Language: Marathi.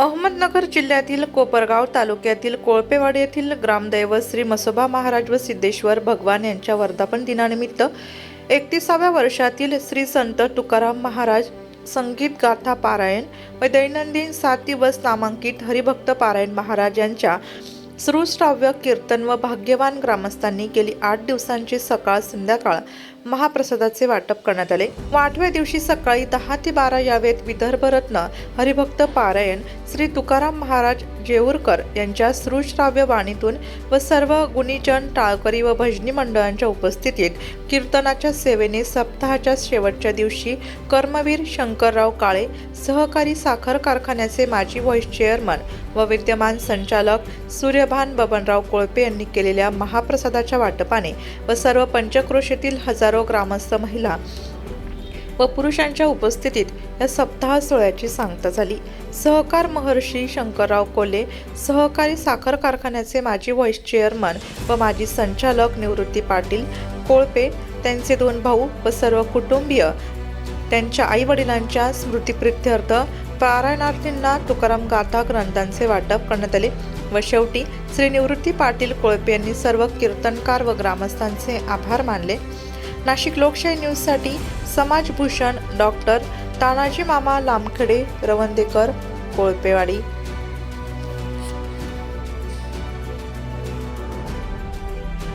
अहमदनगर जिल्ह्यातील कोपरगाव तालुक्यातील कोळपेवाडी येथील ग्रामदैवत श्री मसोबा महाराज व सिद्धेश्वर भगवान यांच्या वर्धापन दिनानिमित्त एकतीसाव्या वर्षातील श्री संत तुकाराम महाराज संगीत गाथा पारायण व दैनंदिन सात दिवस नामांकित हरिभक्त पारायण महाराज यांच्या श्रुश्राव्य कीर्तन व भाग्यवान ग्रामस्थांनी गेली आठ दिवसांची सकाळ संध्याकाळ महाप्रसादाचे वाटप करण्यात आले. व आठव्या दिवशी सकाळी दहा ते बारा यावेत विदर्भरत्न हरिभक्त पारायण श्री तुकाराम महाराज जेऊरकर यांच्या श्रुश्राव्य वाणीतून व सर्व गुणीजन टाळकरी व भजनी मंडळांच्या उपस्थितीत कीर्तनाच्या सेवेने सप्ताहाच्या शेवटच्या दिवशी कर्मवीर शंकरराव काळे सहकारी साखर कारखान्याचे माजी व्हाईस चेअरमन व विद्यमान संचालक सूर्यभान बबनराव कोळपे यांनी केलेल्या महाप्रसादाच्या वाटपाने व सर्व पंचक्रोशीतील हजारो ग्रामस्थ महिला व पुरुषांच्या उपस्थितीत या सप्ताह सोहळ्याची सांगता झाली. सहकार महर्षी शंकरराव कोले सहकारी साखर कारखान्याचे माजी व्हाईस चेअरमन व माजी संचालक निवृत्ती पाटील कोळपे त्यांचे दोन भाऊ व सर्व कुटुंबीय त्यांच्या आईवडिलांच्या स्मृतिप्रित्यर्थ पारायणार्थींना तुकाराम गाथा ग्रंथांचे वाटप करण्यात आले व शेवटी श्री निवृत्ती पाटील कोळपे यांनी सर्व कीर्तनकार व ग्रामस्थांचे आभार मानले. नाशिक लोकशाही न्यूजसाठी समाजभूषण डॉक्टर तानाजी मामा लामखडे रवंदेकर कोळपेवाडी.